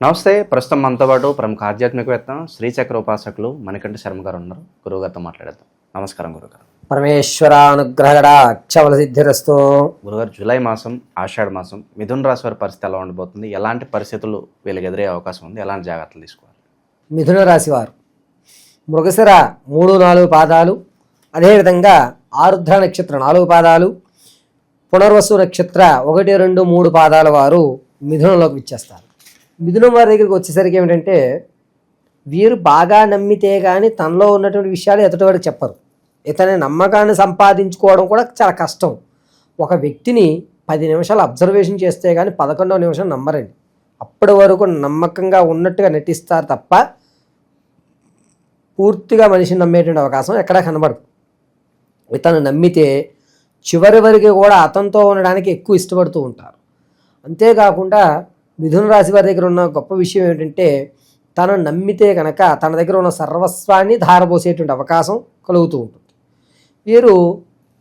నమస్తే ప్రస్తుతం మనతో పాటు ప్రముఖ ఆధ్యాత్మికవేత్త శ్రీచక్ర ఉపాసకులు మణికంఠ శర్మ గారు ఉన్నారు. గురువుగారితో మాట్లాడేద్దాం. నమస్కారం గురుగారు పరమేశ్వరానుగ్రహణ సిద్ధిరస్తు గురుగారు జూలై మాసం ఆషాఢ మాసం మిథున రాశి వారి పరిస్థితి ఎలా ఉండబోతుంది? ఎలాంటి పరిస్థితులు వీళ్ళకి ఎదురయ్యే అవకాశం ఉంది? ఎలాంటి జాగ్రత్తలు తీసుకోవాలి? మిథున రాశి వారు మృగశిర మూడు నాలుగు పాదాలు అదేవిధంగా ఆరుద్ర నక్షత్రం నాలుగు పాదాలు పునర్వసు నక్షత్ర ఒకటి రెండు మూడు పాదాల వారు మిథునంలోకి ఇచ్చేస్తారు మిథునం వారి దగ్గరికి వచ్చేసరికి ఏమిటంటే వీరు బాగా నమ్మితే కానీ తనలో ఉన్నటువంటి విషయాలు ఎదుటివాడికి చెప్పరు. ఇతని నమ్మకాన్ని సంపాదించుకోవడం కూడా చాలా కష్టం. ఒక వ్యక్తిని పది నిమిషాలు అబ్జర్వేషన్ చేస్తే కానీ పదకొండవ నిమిషం నమ్మరండి. అప్పటి వరకు నమ్మకంగా ఉన్నట్టుగా నటిస్తారు తప్ప పూర్తిగా మనిషిని నమ్మేటువంటి అవకాశం ఎక్కడా కనబడదు. ఇతను నమ్మితే చివరి వరకు కూడా అతనితో ఉండడానికి ఎక్కువ ఇష్టపడుతూ ఉంటారు. అంతేకాకుండా మిథున రాశి వారి దగ్గర ఉన్న గొప్ప విషయం ఏంటంటే తను నమ్మితే కనుక తన దగ్గర ఉన్న సర్వస్వాన్ని ధారపోసేటువంటి అవకాశం కలుగుతూ ఉంటుంది. వీరు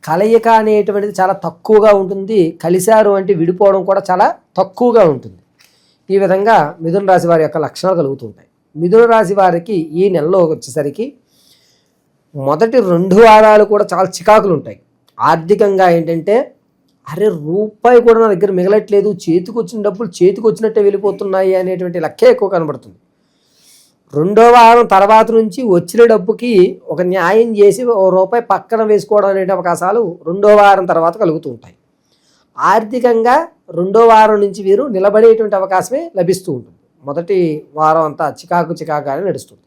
కలయిక అనేటువంటిది చాలా తక్కువగా ఉంటుంది. కలిశారు అంటే విడిపోవడం కూడా చాలా తక్కువగా ఉంటుంది. ఈ విధంగా మిథున రాశి వారి యొక్క లక్షణాలు కలుగుతూ ఉంటాయి. మిథున రాశి వారికి ఈ నెలలో వచ్చేసరికి మొదటి రెండు వారాలు కూడా చాలా చికాకులు ఉంటాయి. ఆర్థికంగా ఏంటంటే అరే రూపాయి కూడా నా దగ్గర మిగలట్లేదు. చేతికి వచ్చిన డబ్బులు చేతికి వచ్చినట్టే వెళ్ళిపోతున్నాయి అనేటువంటి లక్కే ఎక్కువ కనబడుతుంది. రెండో వారం తర్వాత నుంచి వచ్చిన డబ్బుకి ఒక న్యాయం చేసి ఓ రూపాయి పక్కన వేసుకోవడం అనే అవకాశాలు రెండో వారం తర్వాత కలుగుతూ ఉంటాయి. ఆర్థికంగా రెండో వారం నుంచి వీరు నిలబడేటువంటి అవకాశమే లభిస్తూ ఉంటుంది. మొదటి వారం అంతా చికాకు చికాకుగానే నడుస్తుంది.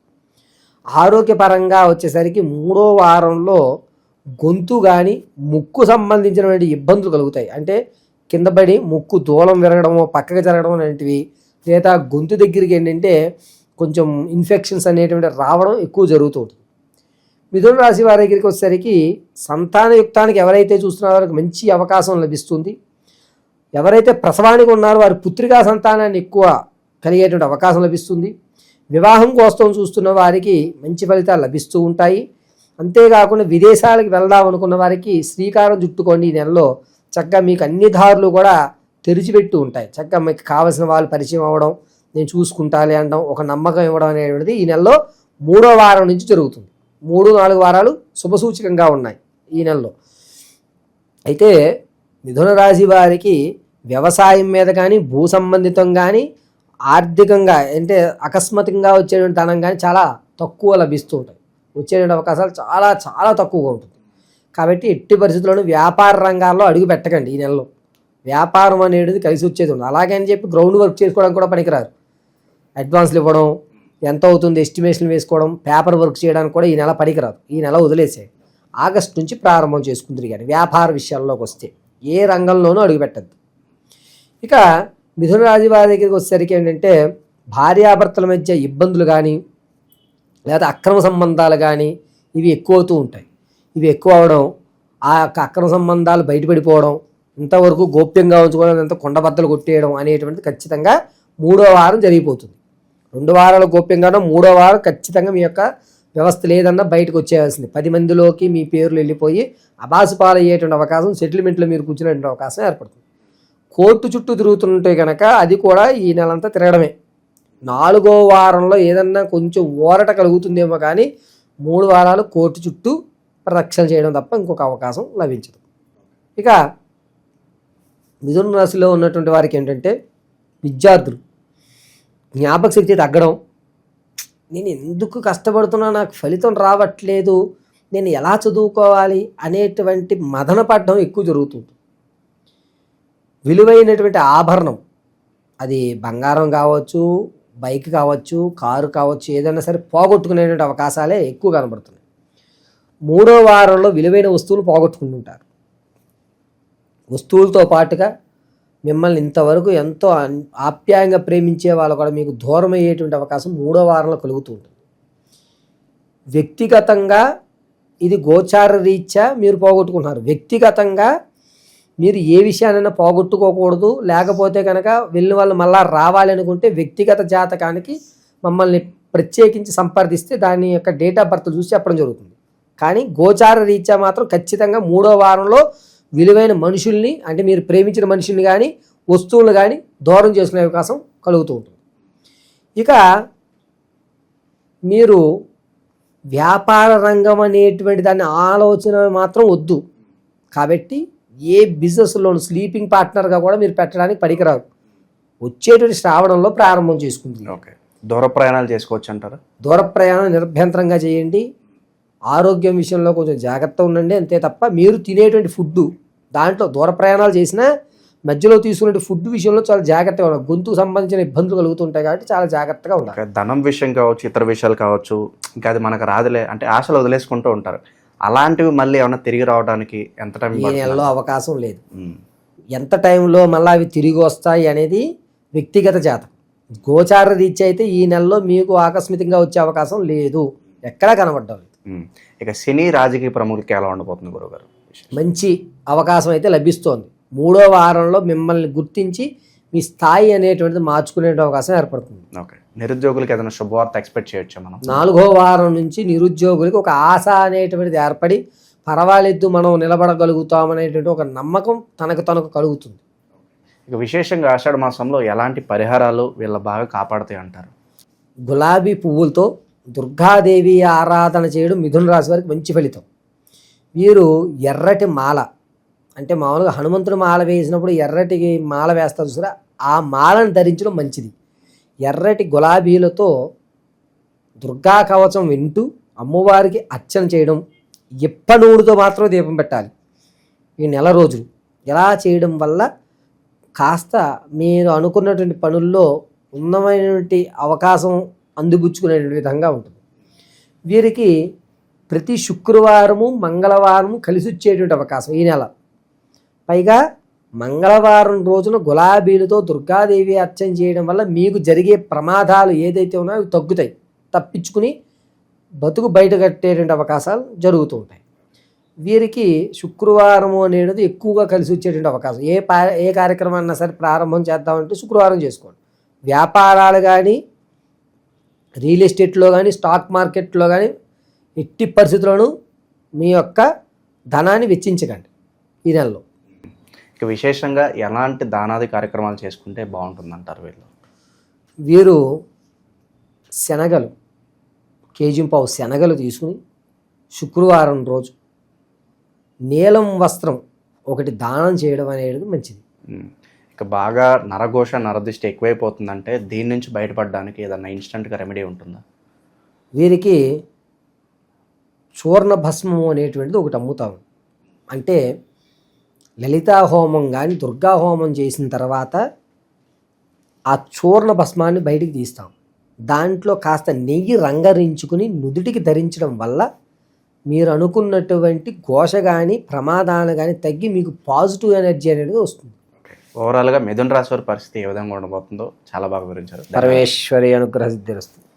ఆరోగ్యపరంగా వచ్చేసరికి మూడో వారంలో గొంతు కానీ ముక్కు సంబంధించినటువంటి ఇబ్బందులు కలుగుతాయి. అంటే కింద పడి ముక్కు దూలం విరగడము పక్కకి జరగడం అనేటివి లేదా గొంతు దగ్గరికి ఏంటంటే కొంచెం ఇన్ఫెక్షన్స్ అనేటువంటి రావడం ఎక్కువ జరుగుతూ ఉంటుంది. మిథున రాశి వారి దగ్గరికి వచ్చేసరికి సంతానయుక్తానికి ఎవరైతే చూస్తున్నారో వారికి మంచి అవకాశం లభిస్తుంది. ఎవరైతే ప్రసవానికి ఉన్నారో వారి పుత్రికా సంతానాన్ని ఎక్కువ కలిగేటువంటి అవకాశం లభిస్తుంది. వివాహం కోసం చూస్తున్న వారికి మంచి ఫలితాలు లభిస్తూ ఉంటాయి. అంతేకాకుండా విదేశాలకు వెళ్దాం అనుకున్న వారికి శ్రీకారం చుట్టుకోండి ఈ నెలలో చక్కగా మీకు అన్ని దారులు కూడా తెరిచిపెట్టి ఉంటాయి. చక్కగా మీకు కావలసిన వాళ్ళు పరిచయం అవ్వడం నేను చూసుకుంటాలి అనడం ఒక నమ్మకం ఇవ్వడం అనేటువంటిది ఈ నెలలో మూడో వారం నుంచి జరుగుతుంది. మూడు నాలుగు వారాలు శుభసూచకంగా ఉన్నాయి ఈ నెలలో. అయితే మిథున రాశి వారికి వ్యవసాయం మీద కానీ భూ సంబంధితం కానీ ఆర్థికంగా అంటే అకస్మాత్తుగా వచ్చేటువంటి ధనం కానీ చాలా తక్కువ లభిస్తూ ఉంటాయి. వచ్చేటువంటి అవకాశాలు చాలా చాలా తక్కువగా ఉంటుంది. కాబట్టి ఎట్టి పరిస్థితుల్లోనూ వ్యాపార రంగాల్లో అడుగు పెట్టకండి ఈ నెలలో. వ్యాపారం అనేది కలిసి వచ్చేది ఉంది అలాగే అని చెప్పి గ్రౌండ్ వర్క్ చేసుకోవడం కూడా పనికిరారు. అడ్వాన్స్లు ఇవ్వడం ఎంత అవుతుంది ఎస్టిమేషన్ వేసుకోవడం పేపర్ వర్క్ చేయడానికి కూడా ఈ నెల పనికిరాదు. ఈ నెల వదిలేసాయి ఆగస్ట్ నుంచి ప్రారంభం చేసుకుంటుంది కానీ వ్యాపార విషయాల్లోకి వస్తే ఏ రంగంలోనూ అడుగుపెట్టద్దు ఇక మిథున రాజు వారి దగ్గరికి వచ్చేసరికి ఏంటంటే భార్యాభర్తల మధ్య ఇబ్బందులు కానీ లేదా అక్రమ సంబంధాలు కానీ ఇవి ఎక్కువ అవుతూ ఉంటాయి. ఇవి ఎక్కువ అవడం ఆ యొక్క అక్రమ సంబంధాలు బయటపడిపోవడం ఇంతవరకు గోప్యంగా ఉంచుకోవడం ఎంత కొండబద్దలు కొట్టేయడం అనేటువంటిది ఖచ్చితంగా మూడో వారం జరిగిపోతుంది. రెండు వారాలు గోప్యంగానో మూడో వారం ఖచ్చితంగా మీ యొక్క వ్యవస్థ లేదన్నా బయటకు వచ్చేయాల్సింది. పది మందిలోకి మీ పేర్లు వెళ్ళిపోయి అబాసు పాలయ్యేటువంటి అవకాశం సెటిల్మెంట్లో మీరు కూర్చునేటువంటి అవకాశం ఏర్పడుతుంది. కోర్టు చుట్టూ తిరుగుతుంటే కనుక అది కూడా ఈ నెలంతా తిరగడమే. నాలుగో వారంలో ఏదన్నా కొంచెం ఊరట కలుగుతుందేమో కానీ మూడు వారాలు కోర్టు చుట్టూ రక్షణ చేయడం తప్ప ఇంకొక అవకాశం లభించదు. ఇక మిథున రాశిలో ఉన్నటువంటి వారికి ఏంటంటే విద్యార్థులు జ్ఞాపక శక్తి తగ్గడం నేను ఎందుకు కష్టపడుతున్నా నాకు ఫలితం రావట్లేదు నేను ఎలా చదువుకోవాలి అనేటువంటి మదన పడడం ఎక్కువ జరుగుతుంది. విలువైనటువంటి ఆభరణం అది బంగారం కావచ్చు బైక్ కావచ్చు కారు కావచ్చు ఏదైనా సరే పోగొట్టుకునేటువంటి అవకాశాలే ఎక్కువ కనబడుతున్నాయి. మూడో వారంలో విలువైన వస్తువులు పోగొట్టుకుంటుంటారు వస్తువులతో పాటుగా మిమ్మల్ని ఇంతవరకు ఎంతో ఆప్యాయంగా ప్రేమించే వాళ్ళు కూడా మీకు దూరం అయ్యేటువంటి అవకాశం మూడో వారంలో కలుగుతూ ఉంటుంది. వ్యక్తిగతంగా ఇది గోచార రీత్యా మీరు పోగొట్టుకుంటున్నారు. వ్యక్తిగతంగా మీరు ఏ విషయానైనా పోగొట్టుకోకూడదు. లేకపోతే కనుక వెళ్ళిన వాళ్ళు మళ్ళా రావాలనుకుంటే వ్యక్తిగత జాతకానికి మమ్మల్ని ప్రత్యేకించి సంప్రదిస్తే దాని యొక్క డేట్ ఆఫ్ బర్త్ చూసి చెప్పడం జరుగుతుంది. కానీ గోచార రీత్యా మాత్రం ఖచ్చితంగా మూడో వారంలో విలువైన మనుషుల్ని అంటే మీరు ప్రేమించిన మనుషుల్ని కానీ వస్తువులు కానీ దూరం చేసుకునే అవకాశం కలుగుతూ ఉంటుంది. ఇక మీరు వ్యాపార రంగం అనేటువంటి దాని ఆలోచన మాత్రం వద్దు. కాబట్టి ఏ బిజినెస్లోను స్లీపింగ్ పార్ట్నర్గా కూడా మీరు పెట్టడానికి పనికిరాదు. వచ్చేటువంటి శ్రావణంలో ప్రారంభం చేసుకుంటుంది ఓకే. దూర ప్రయాణాలు చేసుకోవచ్చు అంటారా? దూర ప్రయాణం నిర్భ్యంతరంగా చేయండి. ఆరోగ్యం విషయంలో కొంచెం జాగ్రత్త ఉండండి అంతే తప్ప మీరు తినేటువంటి ఫుడ్ దాంట్లో దూర ప్రయాణాలు చేసినా మధ్యలో తీసుకునే ఫుడ్ విషయంలో చాలా జాగ్రత్తగా ఉండాలి. గొంతుకు సంబంధించిన ఇబ్బందులు కలుగుతుంటాయి కాబట్టి చాలా జాగ్రత్తగా ఉండాలి. ధనం విషయం కావచ్చు ఇతర విషయాలు కావచ్చు ఇంకా అది మనకు రాదులే అంటే ఆశలు వదిలేసుకుంటూ ఉంటారు. అలాంటివి మళ్ళీ ఏమైనా తిరిగి రావడానికి ఎంత టైం ఈ? నెలలో అవకాశం లేదు. ఎంత టైంలో మళ్ళీ అవి తిరిగి వస్తాయి అనేది వ్యక్తిగత జాతకం. గోచార రీత్యా అయితే ఈ నెలలో మీకు ఆకస్మికంగా వచ్చే అవకాశం లేదు. ఎక్కడా కనబడ్డం. ఇక సినీ రాజకీయ ప్రముఖులకి ఎలా ఉండబోతుంది గురుగారు మంచి అవకాశం అయితే లభిస్తోంది. మూడో వారంలో మిమ్మల్ని గుర్తించి మీ స్థాయి అనేటువంటిది మార్చుకునే అవకాశం ఏర్పడుతుంది. ఓకే. నిరుద్యోగులకి ఏదైనా శుభవార్త ఎక్స్పెక్ట్ చేయొచ్చా మనం? నాలుగో వారం నుంచి నిరుద్యోగులకి ఒక ఆశ అనేటువంటిది ఏర్పడి పర్వాలేదు మనం నిలబడగలుగుతాం అనేటువంటి ఒక నమ్మకం తనకు తనకు కలుగుతుంది. ఇక విశేషంగా ఆషాఢ మాసంలో ఎలాంటి పరిహారాలు వీళ్ళ బాగా కాపాడుతాయి అంటారు? గులాబీ పువ్వులతో దుర్గాదేవి ఆరాధన చేయడం మిథున రాశి వారికి మంచి ఫలితం. వీరు ఎర్రటి మాల అంటే మామూలుగా హనుమంతుడు మాల వేసినప్పుడు ఎర్రటి మాల వేస్తారు చూసారా? ఆ మాలను ధరించడం మంచిది. ఎర్రటి గులాబీలతో దుర్గా కవచం వింటూ అమ్మవారికి అర్చన చేయడం ఇప్ప మాత్రం దీపం పెట్టాలి. ఈ నెల రోజులు ఇలా చేయడం వల్ల కాస్త మీరు అనుకున్నటువంటి పనుల్లో ఉన్నమైనటువంటి అవకాశం అందిపుచ్చుకునే విధంగా ఉంటుంది. వీరికి ప్రతి శుక్రవారము మంగళవారము కలిసి వచ్చేటువంటి అవకాశం ఈ నెల. పైగా మంగళవారం రోజున గులాబీలతో దుర్గాదేవి అర్చన చేయడం వల్ల మీకు జరిగే ప్రమాదాలు ఏదైతే ఉన్నాయో అవి తగ్గుతాయి. తప్పించుకుని బతుకు బయట కట్టేటువంటి అవకాశాలు జరుగుతూ ఉంటాయి. వీరికి శుక్రవారము అనేది ఎక్కువగా కలిసి వచ్చేటువంటి అవకాశం. ఏ పా ఏ కార్యక్రమాన్ని సరే ప్రారంభం చేద్దామంటే శుక్రవారం చేసుకోండి. వ్యాపారాలు కానీ రియల్ ఎస్టేట్లో కానీ స్టాక్ మార్కెట్లో కానీ ఎట్టి పరిస్థితుల్లోనూ మీ యొక్క ధనాన్ని వెచ్చించకండి ఈ నెలలో. ఇక విశేషంగా ఎలాంటి దానాది కార్యక్రమాలు చేసుకుంటే బాగుంటుంది అంటారు వీళ్ళు? వీరు శనగలు కేజీ పావు శనగలు తీసుకుని శుక్రవారం రోజు నీలం వస్త్రం ఒకటి దానం చేయడం అనేది మంచిది. ఇక బాగా నరఘోష నరదిష్టి ఎక్కువైపోతుందంటే దీని నుంచి బయటపడడానికి ఏదన్నా ఇన్స్టెంట్గా రెమెడీ ఉంటుందా? వీరికి చూర్ణ భస్మం అనేటువంటిది ఒకటి అమ్ముతాం అంటే లలితా హోమం కానీ దుర్గా హోమం చేసిన తర్వాత ఆ చూర్ణ భస్మాన్ని బయటికి తీస్తాం. దాంట్లో కాస్త నెయ్యి రంగరించుకుని నుదుటికి ధరించడం వల్ల మీరు అనుకున్నటువంటి ఘోష కానీ ప్రమాదాలు కానీ తగ్గి మీకు పాజిటివ్ ఎనర్జీ అనేది వస్తుంది. ఓవరాల్గా మిథున రాశి వారి పరిస్థితి ఏ విధంగా ఉండబోతుందో చాలా బాగా వివరించారు. పరమేశ్వరి అనుగ్రహ సిద్ధిరస్తుంది